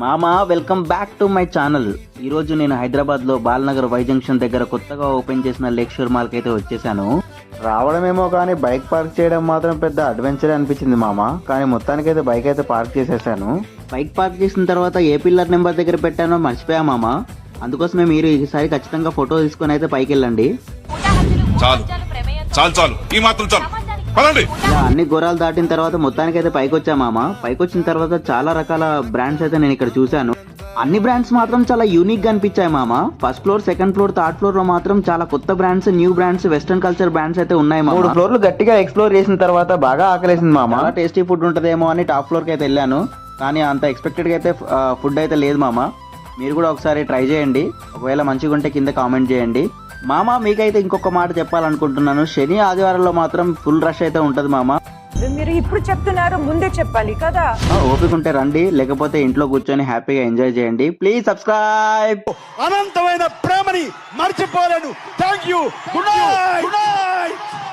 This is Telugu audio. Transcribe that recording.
మామా welcome back to my channel. ఈ రోజు నేను హైదరాబాద్లో బాలనగర్ వై జంక్షన్ దగ్గర కొత్తగా ఓపెన్ చేసిన లేక్ షోర్ మాల్కి అయితే వచ్చేసాను. రావడమేమో కానీ బైక్ పార్క్ చేయడం మాత్రం పెద్ద అడ్వెంచర్ అనిపించింది మామ. కానీ మొత్తానికైతే బైక్ అయితే పార్క్ చేసేసాను. బైక్ పార్క్ చేసిన తర్వాత ఏ పిల్లర్ నెంబర్ దగ్గర పెట్టానో మర్చిపోయా మామా. అందుకోసమే మీరు ఈసారి ఖచ్చితంగా ఫోటో తీసుకొని అయితే పైకి వెళ్ళండి. చాలు. చాలు చాలు. ఈ మాత్రం చాలు. పదండి. ఇలా అన్ని గోరాలు దాటిన తర్వాత మొత్తానికి అయితే పైకి వచ్చా మామ? పైకి వచ్చిన తర్వాత చాలా రకాల బ్రాండ్స్ అయితే నేను ఇక్కడ చూశాను. అన్ని బ్రాండ్స్ మాత్రం చాలా యూనిక్గా అనిపించాయి మామ. First floor second floor third ఫ్లోర్లో మాత్రం చాలా కొత్త brands new brands western culture brands అయితే ఉన్నాయి మూడు ఫ్లోర్లు గట్టిగా ఎక్స్ప్లోర్ చేసిన తర్వాత బాగా ఆకలేసింది మామ. టేస్టీ ఫుడ్ ఉంటుందేమో అని టాప్ ఫ్లోర్కి అయితే వెళ్ళాను. కానీ అంత ఎక్స్పెక్టెడ్గా అయితే ఫుడ్ అయితే లేదు మామ. మీరు కూడా ఒకసారి ట్రై చేయండి. ఒకవేళ మంచిగా ఉంటే కింద కామెంట్ చేయండి. మామ మీకైతే ఇంకొక మాట చెప్పాలనుకుంటున్నాను. శని ఆదివారంలో మాత్రం ఫుల్ రష్ అయితే ఉంటది మామ. మీరు ఇప్పుడు చెప్తున్నారు ముందే చెప్పాలి కదా? ఆ, ఓపిక ఉంటే రండి. లేకపోతే ఇంట్లో కూర్చొని హ్యాపీగా ఎంజాయ్ చేయండి. Please subscribe. అనంతమైన ప్రేమని మర్చిపోలేను. Thank you good night